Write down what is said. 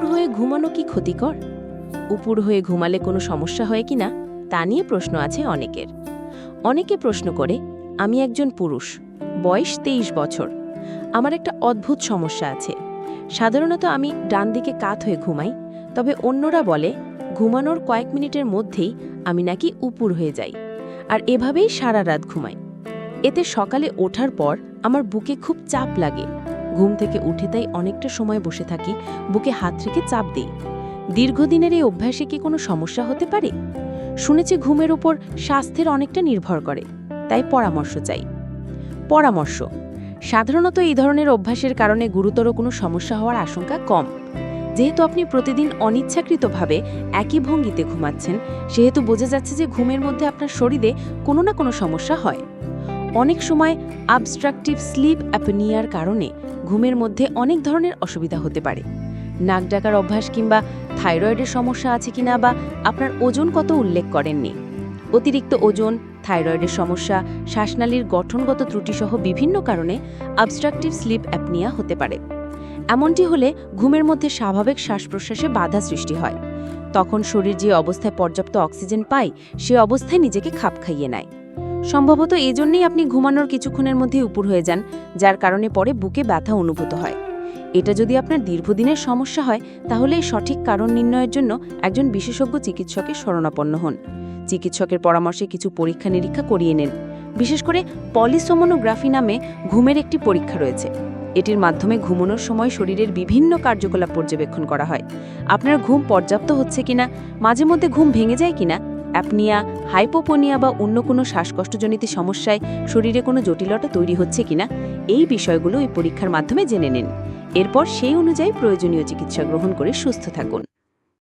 ঘুমানো কি ক্ষতিকর? উপুর হয়ে ঘুমালে কোনো সমস্যা হয় কিনা তা নিয়ে প্রশ্ন আছে অনেকের। অনেকে প্রশ্ন করে, আমি একজন পুরুষ, বয়স তেইশ বছর। আমার একটা অদ্ভুত সমস্যা আছে। সাধারণত আমি ডান দিকে কাত হয়ে ঘুমাই, তবে অন্যরা বলে, ঘুমানোর কয়েক মিনিটের মধ্যেই আমি নাকি উপুর হয়ে যাই, আর এভাবেই সারা রাত ঘুমাই। এতে সকালে ওঠার পর আমার বুকে খুব চাপ লাগে। ঘুম থেকে উঠে তাই অনেকটা সময় বসে থাকি, বুকে হাত রেখে চাপ দিই। দীর্ঘদিনের এই অভ্যাসে কি কোনো সমস্যা হতে পারে? শুনেছি ঘুমের ওপর স্বাস্থ্যের অনেকটা নির্ভর করে, তাই পরামর্শ চাই। পরামর্শ, সাধারণত এই ধরনের অভ্যাসের কারণে গুরুতর কোনো সমস্যা হওয়ার আশঙ্কা কম। যেহেতু আপনি প্রতিদিন অনিচ্ছাকৃতভাবে একই ভঙ্গিতে ঘুমাচ্ছেন, সেহেতু বোঝা যাচ্ছে যে ঘুমের মধ্যে আপনার শরীরে কোনো না কোনো সমস্যা হয়। অনেক সময় আবস্ট্রাকটিভ স্লিপ অ্যাপনিয়ার কারণে ঘুমের মধ্যে অনেক ধরনের অসুবিধা হতে পারে। নাক ডাকার অভ্যাস কিংবা থাইরয়েডের সমস্যা আছে কিনা বা আপনার ওজন কত উল্লেখ করেননি? অতিরিক্ত ওজন, থাইরয়েডের সমস্যা, শ্বাসনালীর গঠনগত ত্রুটিসহ বিভিন্ন কারণে আবস্ট্রাকটিভ স্লিপ অ্যাপনিয়া হতে পারে। এমনটি হলে ঘুমের মধ্যে স্বাভাবিক শ্বাস প্রশ্বাসে বাধা সৃষ্টি হয়। তখন শরীর যে অবস্থায় পর্যাপ্ত অক্সিজেন পায়, সে অবস্থায় নিজেকে খাপ খাইয়ে নেয়। সম্ভবত এজন্যই আপনি ঘুমানোর কিছুক্ষণের মধ্যে উপর হয়ে যান, যার কারণে পরে বুকে ব্যথা অনুভূত হয়। এটা যদি আপনার দীর্ঘদিনের সমস্যা হয়, তাহলে সঠিক কারণ নির্ণয়ের জন্য একজন বিশেষজ্ঞ চিকিৎসকের শরণাপন্ন হন। চিকিৎসকের পরামর্শে কিছু পরীক্ষা নিরীক্ষা করিয়ে নেন। বিশেষ করে পলিসোমোনোগ্রাফি নামে ঘুমের একটি পরীক্ষা রয়েছে। এটির মাধ্যমে ঘুমানোর সময় শরীরের বিভিন্ন কার্যকলাপ পর্যবেক্ষণ করা হয়। আপনার ঘুম পর্যাপ্ত হচ্ছে কিনা মাঝে মধ্যে ঘুম ভেঙে যায় কিনা, অ্যাপনিয়া হাইপোপোনিয়া বা অন্য কোনো শ্বাসকষ্টজনিত সমস্যায় শরীরে কোনো জটিলতা তৈরি হচ্ছে কিনা, এই বিষয়গুলো এই পরীক্ষার মাধ্যমে জেনে নিন। এরপর সেই অনুযায়ী প্রয়োজনীয় চিকিৎসা গ্রহণ করে সুস্থ থাকুন।